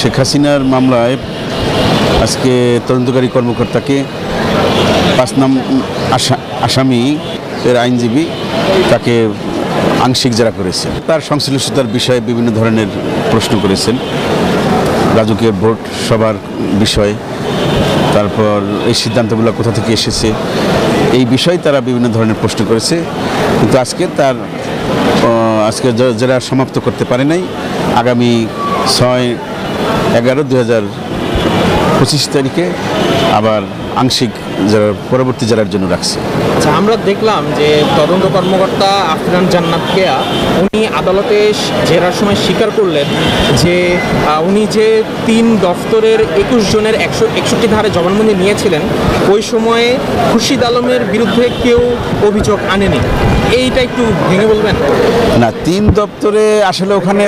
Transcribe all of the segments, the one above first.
শেখ হাসিনার মামলায় আজকে তদন্তকারী কর্মকর্তাকে পাঁচ নাম আসামি এর আইনজীবী তাকে আংশিক জেরা করেছেন। তার সংশ্লিষ্টতার বিষয়ে বিভিন্ন ধরনের প্রশ্ন করেছেন। রাজকীয় ভোট সবার বিষয়ে। তারপর এই সিদ্ধান্তগুলো কোথা থেকে এসেছে? এই বিষয়ে তারা বিভিন্ন ধরনের প্রশ্ন করেছে। কিন্তু আজকে তার আজকে যারা সমাপ্ত করতে পারে নাই। আগামী ছয় এগারো দু হাজার পঁচিশ তারিখে আবার আংশিক যারা পরবর্তী জেলার জন্য রাখছে। আচ্ছা আমরা দেখলাম যে তদন্ত কর্মকর্তা আফরান জান্নাত কেয়া উনি আদালতে জেরার সময় স্বীকার করলেন যে উনি যে তিন দফতরের একুশ জনের একশো একষট্টি ধারে জবানবন্দি নিয়েছিলেন ওই সময়ে খুরশিদ আলমের বিরুদ্ধে কেউ অভিযোগ আনেনি। এইটা একটু ভেঙে বলবেন? না তিন দপ্তরে আসলে ওখানে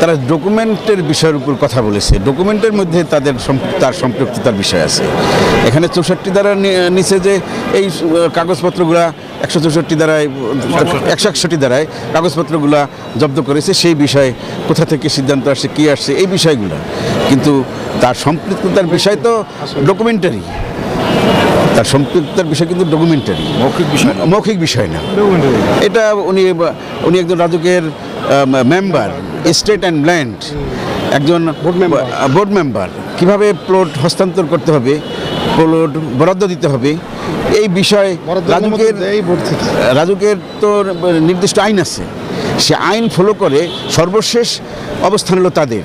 তারা ডকুমেন্টের বিষয়ের উপর কথা বলেছে। ডকুমেন্টের মধ্যে তাদের তার সম্পৃক্ততার বিষয় আছে। এখানে চৌষট্টি দ্বারা নিচে যে এই কাগজপত্রগুলা একশো চৌষট্টি দ্বারায় একশো একষট্টি দ্বারায় কাগজপত্রগুলা জব্দ করেছে সেই বিষয়ে কোথা থেকে সিদ্ধান্ত আসছে কী আসছে এই বিষয়গুলো। কিন্তু তার সম্পৃক্ততার বিষয় তো ডকুমেন্টারি তার সম্পৃক্ততার বিষয় কিন্তু ডকুমেন্টারি মৌখিক বিষয় মৌখিক বিষয় না। এটা উনি উনি একজন রাজুকের মেম্বার স্টেট অ্যান্ড ল্যান্ড একজন বোর্ড মেম্বার কীভাবে প্লট হস্তান্তর করতে হবে প্লট বরাদ্দ দিতে হবে। এই বিষয়ে রাজুকের রাজুকের তো নির্দিষ্ট আইন আছে। সে আইন ফলো করে সর্বশেষ অবস্থান হলো তাদের।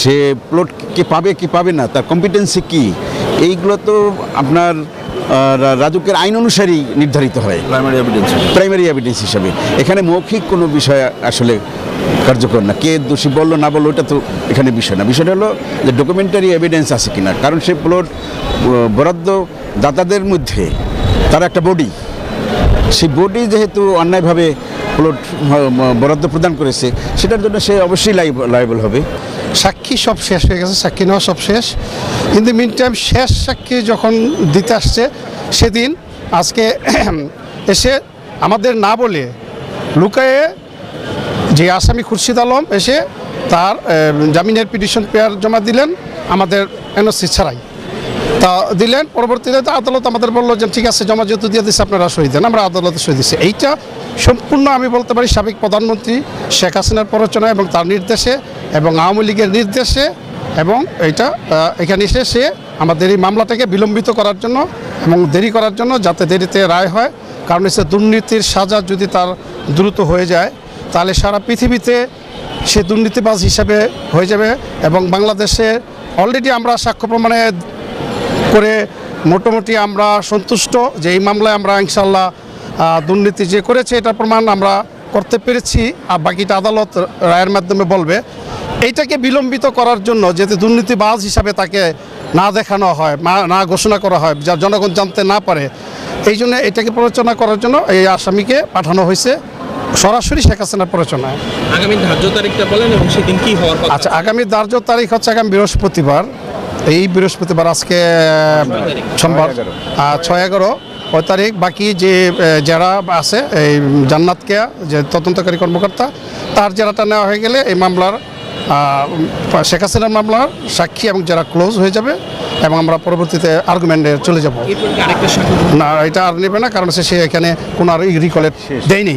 সে প্লট কে পাবে কি পাবে না তার কম্পিটেন্সি কি এইগুলো তো আপনার রাজুকের আইন অনুসারেই নির্ধারিত হয়। প্রাইমারি এভিডেন্স প্রাইমারি এভিডেন্স হিসাবে। এখানে মৌখিক কোনো বিষয় আসলে কার্যকর না। কে দোষী বলল, না বলল, ওটা তো এখানে বিষয় না। বিষয়টা হলো যে ডকুমেন্টারি এভিডেন্স আছে কিনা। কারণ সে প্লট বরাদ্দ দাতাদের মধ্যে, তার একটা বডি সেই বডি যেহেতু অন্যায়ভাবে প্লট বরাদ্দ প্রদান করেছে, সেটার জন্য সে অবশ্যই লাইবল হবে। সাক্ষী সব শেষ হয়ে গেছে, সাক্ষী নেওয়া সব শেষ। ইন দি মিন টাইম শেষ সাক্ষী যখন দিতে আসছে, সেদিন আজকে এসে আমাদের না বলে লুকায়ে যে আসামি খুরশিদ আলম এসে তার জামিনের পিটিশন পেয়ার জমা দিলেন আমাদের এনওসি ছাড়াই। তা দিলেন, পরবর্তীতে আদালত আমাদের বলল যে ঠিক আছে, জমা যেহেতু দিয়ে দিচ্ছে আপনারা সই দেন, আমরা আদালতে সই দিচ্ছি এইটা সম্পূর্ণ আমি বলতে পারি সাবেক প্রধানমন্ত্রী শেখ হাসিনার প্ররোচনা এবং তার নির্দেশে এবং আওয়ামী লীগের নির্দেশে এবং এইটা এখানে এসে সে আমাদের এই মামলাটাকে বিলম্বিত করার জন্য এবং দেরি করার জন্য যাতে দেরিতে রায় হয়, কারণ এসে দুর্নীতির সাজা যদি তার দ্রুত হয়ে যায় তাহলে সারা পৃথিবীতে সে দুর্নীতিবাজ হিসাবে হয়ে যাবে এবং বাংলাদেশে অলরেডি আমরা সাক্ষ্য প্রমাণে করে মোটামুটি আমরা সন্তুষ্ট যে এই মামলায় আমরা ইনশাল্লাহ দুর্নীতি যে করেছে এটা প্রমাণ আমরা করতে পেরেছি আর বাকিটা আদালত রায়ের মাধ্যমে বলবে। এইটাকে বিলম্বিত করার জন্য যাতে দুর্নীতিবাজ হিসাবে তাকে না দেখানো হয় না ঘোষণা করা হয়, যা জনগণ জানতে না পারে, এই জন্য এটাকে প্ররোচনা করার জন্য এই আসামিকে পাঠানো হয়েছে। সরাসরি শেখ হাসিনার প্ররোচনায়। আগামী ধার্য তারিখটা বলেন এবং সেদিন কি হওয়ার কথা আচ্ছা আগামী ধার্য তারিখ হচ্ছে আগামী বৃহস্পতিবার। এই বৃহস্পতিবার আজকে সোমবার ছয় এগারো। ওই তারিখ বাকি যে যারা আছে এই জান্নাত কেয়া যে তদন্তকারী কর্মকর্তা তার জেরাটা নেওয়া হয়ে গেলে এই মামলার শেখ হাসিনার মামলার সাক্ষী এবং যারা ক্লোজ হয়ে যাবে এবং আমরা পরবর্তীতে আর্গুমেন্টে চলে যাব। না এটা আর নেবে না কারণ সে এখানে কোনো আর রিকলেট দেয়নি।